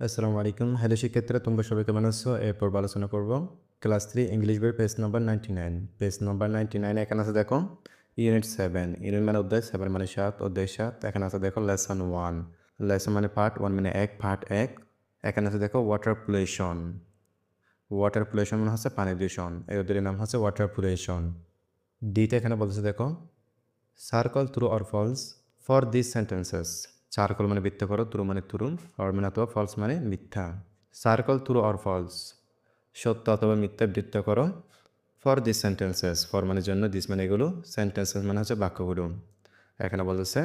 আসসালামু আলাইকুম। হ্যালো শিক্ষার্থীরা, তোমরা সবাই কেমন আছো? এরপর আলোচনা করব। ক্লাস থ্রি, ইংলিশ বইয়ের page number ninety nine. Page number ninety nine এখানে আছে, দেখো, ইউনিট সেভেন। ইউনিট মানে অধ্যায় সেভেন মানে সাত, অধ্যায় সাত, এখানে আছে, দেখো, লেসন ওয়ান। লেসন মানে পার্ট ওয়ান মানে এক, পার্ট এক। এখানে আছে, দেখো, ওয়াটার পলিউশন। ওয়াটার পলিউশন মানে হচ্ছে পানি দূষণ। এই অধ্যায়ের নাম হচ্ছে ওয়াটার পলিউশন। ডিতে এখানে বলতেছে, দেখো circle true or false for this sentences circle মানে বৃত্ত করো, তুরু মানে তরুণ অর মানে অথবা ফলস মানে মিথ্যা। সার্কল থ্রু অর ফলস সত্য অথবা মিথ্যা বৃত্ত করো। ফর দিস সেন্টেন্সেস ফর মানে জন্য দিস মানে এগুলো সেন্টেন্সেস মানে হচ্ছে বাক্যগুলো। এখানে বলতেছে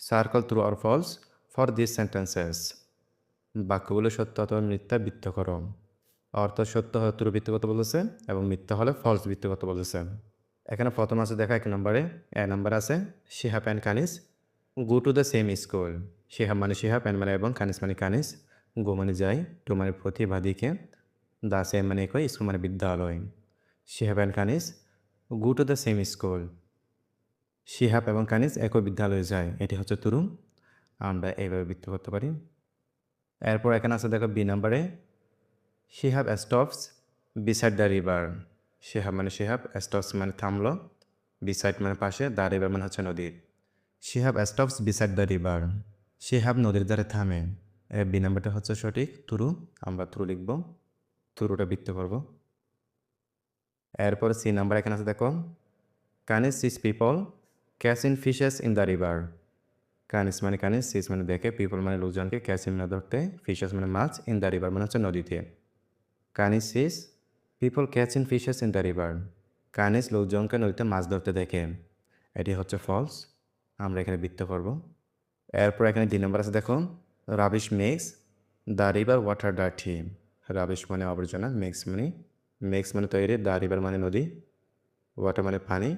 circle true or false for this sentences বাক্যগুলো সত্য অথবা মিথ্যা বৃত্ত করো। অর্থ সত্য হলে থ্রু বৃত্ত করতে বলেছে এবং মিথ্যা হলে ফলস বৃত্ত করতে বলেছে এখানে প্রথম আছে, দেখা এক নম্বরে, এ নাম্বার আছে, Shihab and Kanis go to the same school Shihab মানে শিহাব অ্যান্ড মানে এবং কানিস মানে কানিস গো মানে যাই টু মানে প্রতিবাদীকে দা সেম মানে একই স্কুল মানে বিদ্যালয় Shihab and Kanis go to the same school Shihab এবং কানিস একই বিদ্যালয়ে যায় এটি হচ্ছে তরুণ আমরা এইভাবে বৃত্ত করতে পারি এরপর এখানে আছে দেখো বি নাম্বারে Shihab stops beside the river Shihab মানে শিহাব স্টপস মানে থামলো বিসাইড মানে পাশে দ্য রিভার মানে হচ্ছে নদী Shihab stops beside the river Shihab নদীর ধারে থামে। এ বি নাম্বারটা হচ্ছে সঠিক। থ্রু, আমরা থ্রু লিখব। থ্রুটা বৃত্ত করব। এরপর সি নাম্বার এখানে আছে, দেখো। Kanis sees people catch in fishes in the river Kanis মানে কানিস সিস মানে দেখে। পিপল মানে লোকজনকে ক্যাচ ইন মানে ধরতে। ফিশেস মানে মাছ ইন দ্য রিভার মানে হচ্ছে নদীতে। Kanis sees people catch in fishes in the river Kanis লোকজনকে নদীতে মাছ ধরতে দেখে। এটি হচ্ছে ফলস আমরা এখানে বৃত্ত করব। এরপর এখানে দুই নম্বর আছে দেখো rubbish makes the river water dirty rubbish মানে আবর্জনা মেক্স মানে মেক্স মানে তৈরি দ্য রিভার মানে নদী ওয়াটার মানে পানি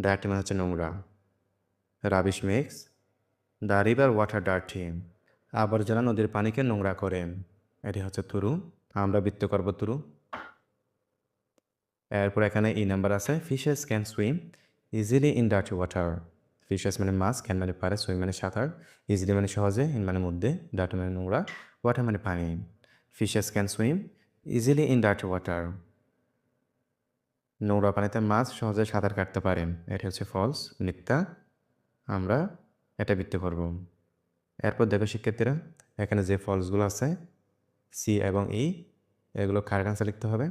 ডার্টি মানে হচ্ছে নোংরা। Rubbish makes the river water dirty আবর্জনা নদীর পানিকে নোংরা করে। এটি হচ্ছে তুরু। আমরা বৃত্ত করব তুরু। এরপর এখানে ই নাম্বার আছে fishes can swim easily in dirty water fishers মানে মাছ ক্যান মানে পারে সুইম মানে সাঁতার, ইজিলি মানে সহজে, ইন মানে মধ্যে, ডাটা মানে নোংরা ওয়াটার মানে পানি fishers can swim easily in dirty water নোংরা পানিতে মাছ সহজে সাঁতার কাটতে পারে, এটা হচ্ছে ফলস মিথ্যা, আমরা এটা বৃত্ত করব। এরপর দেখো শিক্ষার্থীরা, এখানে যে ফলসগুলো আছে সি এবং ই এগুলো কারেক্ট আনসার লিখতে হবে?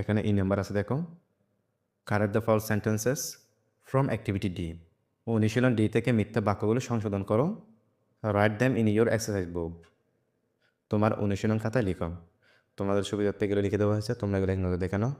এখানে ই নাম্বার আছে দেখো। Correct the false sentences from activity D অনুশীলন ডি থেকে মিথ্যা বাক্যগুলো সংশোধন করো। Write them in your exercise book তোমার অনুশীলন খাতায় লিখো। তোমাদের সুবিধার্থে গেলে লিখে দেওয়া হয়েছে, তোমরা এগুলো নজর দেখে নাও।